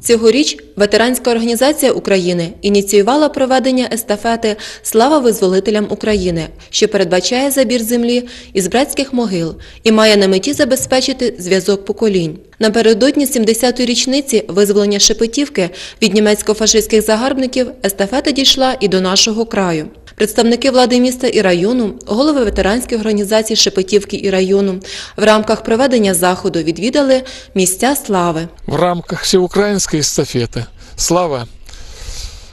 Цьогоріч ветеранська організація України ініціювала проведення естафети Слава визволителям України, що передбачає забір землі із братських могил і має на меті забезпечити зв'язок поколінь. Напередодні 70-ї річниці визволення Шепетівки від німецько-фашистських загарбників естафета дійшла і до нашого краю Представники влади міста і району, голови ветеранських організацій Шепетівки і району в рамках проведення заходу відвідали місця слави. в рамках всеукраинской эстафеты «Слава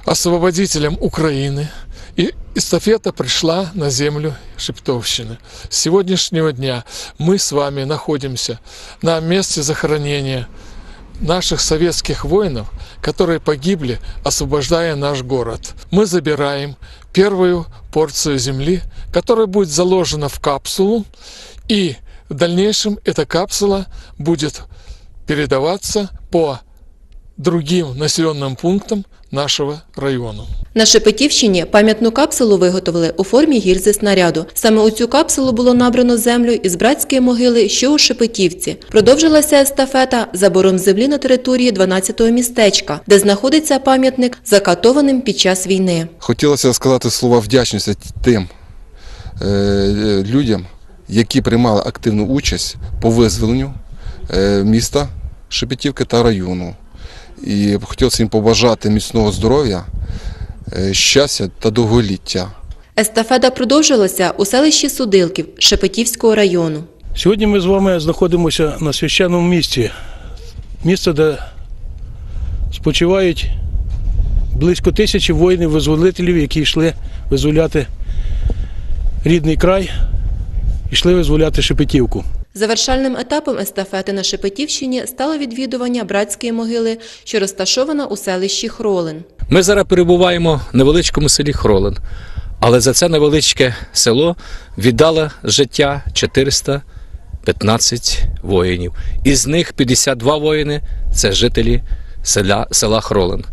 освободителям Украины» и эстафета пришла на землю Шептовщины. С сегодняшнего дня мы с вами находимся на месте захоронения наших советских воинов, которые погибли, освобождая наш город. Мы забираем первую порцию земли, которая будет заложена в капсулу, и в дальнейшем эта капсула будет передаваться по другим населенным пунктам нашего району. На Шепетівщині пам'ятну капсулу виготовили у формі гільзи снаряду. Саме у цю капсулу було набрано землю із братської могили, що у Шепетівці. Продовжилася естафета забором землі на території 12-го містечка, де знаходиться пам'ятник закатованим під час війни. Хотілося сказати слова вдячності тим е, людям, які приймали активну участь по визволенню е, міста Шепетівки та району. І хотілося їм побажати міцного здоров'я, е, щастя та довголіття. Естафета продовжилася у селищі Судилків Шепетівського району. Сьогодні ми з вами знаходимося на священному місці. Місце, де спочивають близько тисячі воїнів-визволителів, які йшли визволяти рідний край, йшли визволяти Шепетівку. Завершальним етапом естафети на Шепетівщині стало відвідування братської могили, що розташована у селищі Хролин. Ми зараз перебуваємо в невеличкому селі Хролин, але за це невеличке село віддало життя 415 воїнів. Із них 52 воїни це жителі села, села Хролин.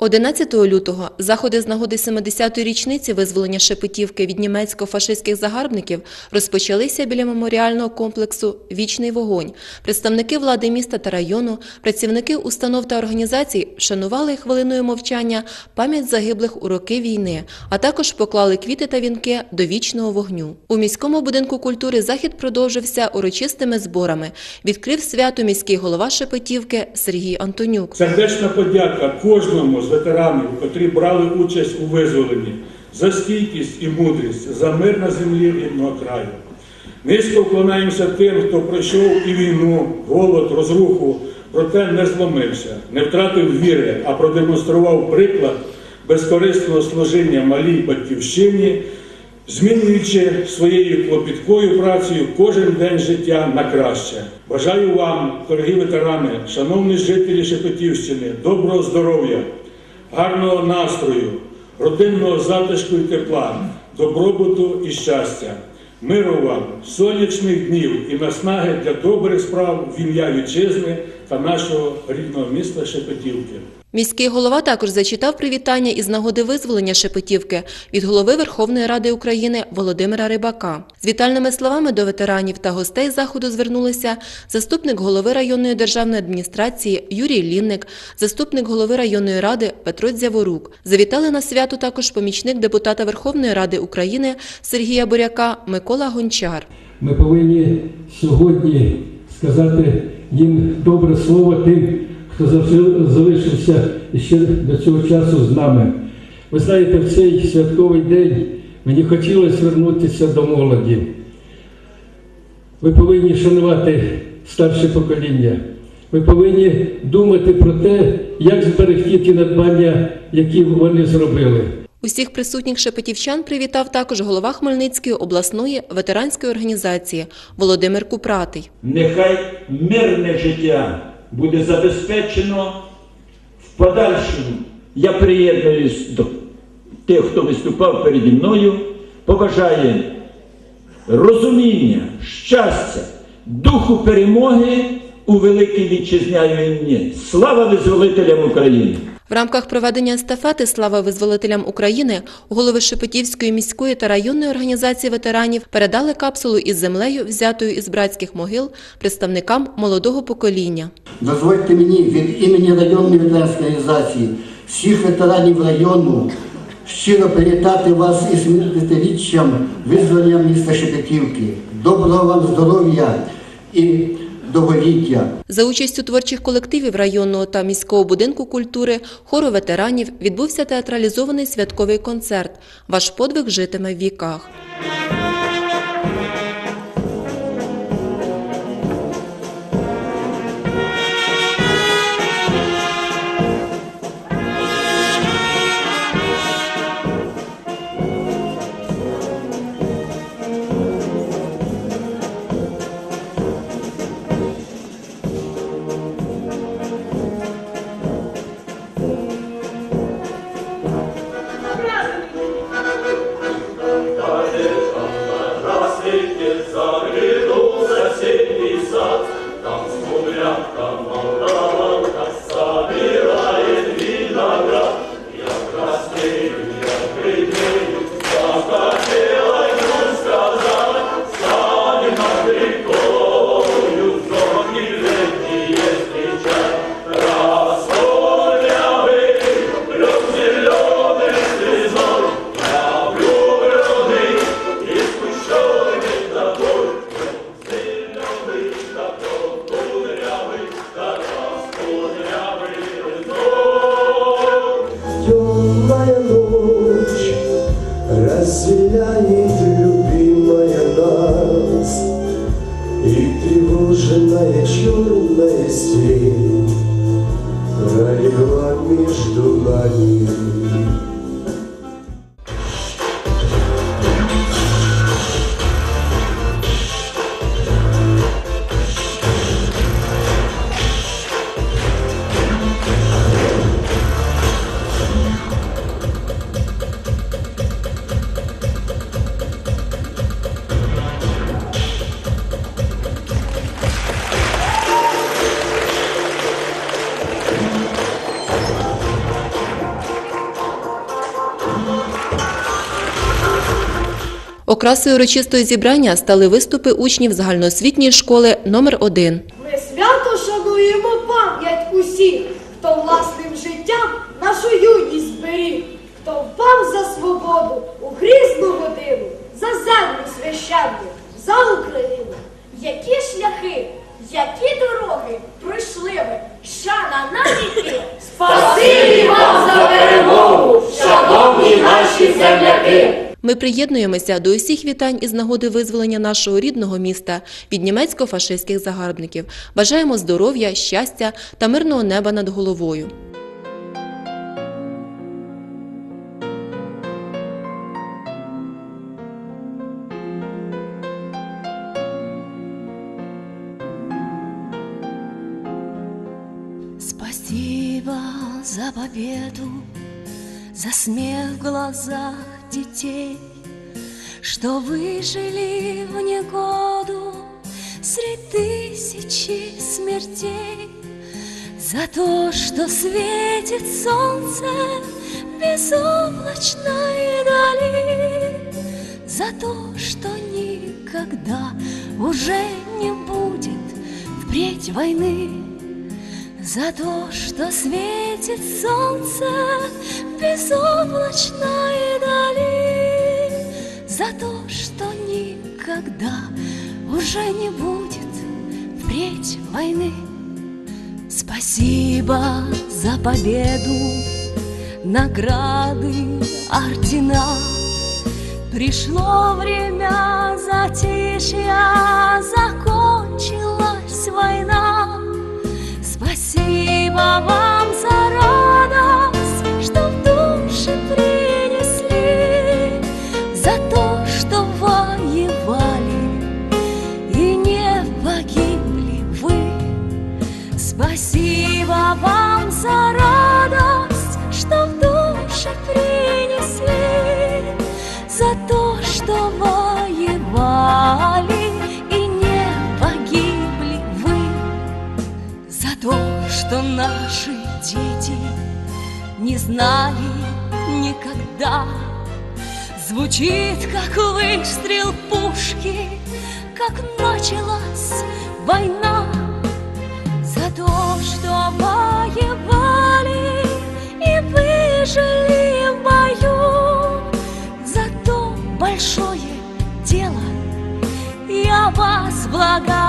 11 лютого заходи з нагоди 70-ї річниці визволення Шепетівки від німецько-фашистських загарбників розпочалися біля меморіального комплексу Вічний вогонь. Представники влади міста та району, працівники установ та організацій вшанували хвилиною мовчання пам'ять загиблих у роки війни, а також поклали квіти та вінки до вічного вогню. У міському будинку культури захід продовжився урочистими зборами. Відкрив свято міський голова Шепетівки Сергій Антонюк. Сердечна подяка кожному ветеранів, котрі брали участь у визволенні, за стійкість і мудрість, за мир на землі рідного краю. Низько вклонаємося тим, хто пройшов і війну, голод, розруху, проте не зломився, не втратив віри, а продемонстрував приклад безкорисного служіння малій батьківщині, змінюючи своєю клопіткою працею кожен день життя на краще. Бажаю вам, дорогі ветерани, шановні жителі Шепетівщини, доброго здоров'я, гарного настрою, родинного затишку і тепла, добробуту і щастя. Миру вам, сонячних днів і наснаги для добрих справ в ім'я вітчизни та нашого рідного міста Шепетівки. Міський голова також зачитав привітання із нагоди визволення Шепетівки від голови Верховної Ради України Володимира Рибака. З вітальними словами до ветеранів та гостей заходу звернулися заступник голови районної державної адміністрації Юрій Лінник, заступник голови районної ради Петро Дзяворук. Завітали на свято також помічник депутата Верховної Ради України Сергія Боряка Микола Гончар. Ми повинні сьогодні сказати їм добре слово тим, хто залишився ще до цього часу з нами. Ви знаєте, в цей святковий день мені хотілося звернутися до молоді. Ви повинні шанувати старше покоління. Ви повинні думати про те, як зберегти ті надбання, які вони зробили. Усіх присутніх шепетівчан привітав також голова Хмельницької обласної ветеранської організації Володимир Купратий. Нехай мирне життя буде забезпечено в подальшому. Я приєднуюсь до тих, хто виступав переді мною, побажаю розуміння, щастя, духу перемоги у великій вітчизняній війні. Слава визволителям України! В рамках проведення естафети Слава визволителям України голови Шепетівської міської та районної організації ветеранів передали капсулу із землею, взятою із братських могил, представникам молодого покоління. Дозвольте мені від імені районної ветеранської організації, всіх ветеранів району щиро привітати вас із 70-річчям визволення міста Шепетівки. Доброго вам здоров'я і довголіття. За участю творчих колективів районного та міського будинку культури, хору ветеранів відбувся театралізований святковий концерт Ваш подвиг житиме в віках. descer. Окрасою урочистого зібрання стали виступи учнів загальноосвітньої школи номер 1 Ми свято шануємо пам'ять усіх, хто власним життям нашу юність зберіг, хто впав за свободу у грізну годину, за землю священну, за Україну. Які шляхи, які дороги пройшли ви, шана навіки. Спасибі Ми приєднуємося до усіх вітань із нагоди визволення нашого рідного міста від німецько-фашистських загарбників. Бажаємо здоров'я, щастя та мирного неба над головою. Спасибо за победу, за смех в глазах детей, Что выжили в негоду среди тысячи смертей, За то, что светит солнце безоблачной дали, За то, что никогда уже не будет впредь войны. За то, что светит солнце безоблачной дали, За то, что никогда уже не будет впредь войны. Спасибо за победу, награды, ордена. Пришло время затишья, закончилась война. Спасибо вам наши дети не знали никогда. Звучит, как выстрел пушки, как началась война. За то, что воевали и выжили в бою, за то большое дело я вас благодарю.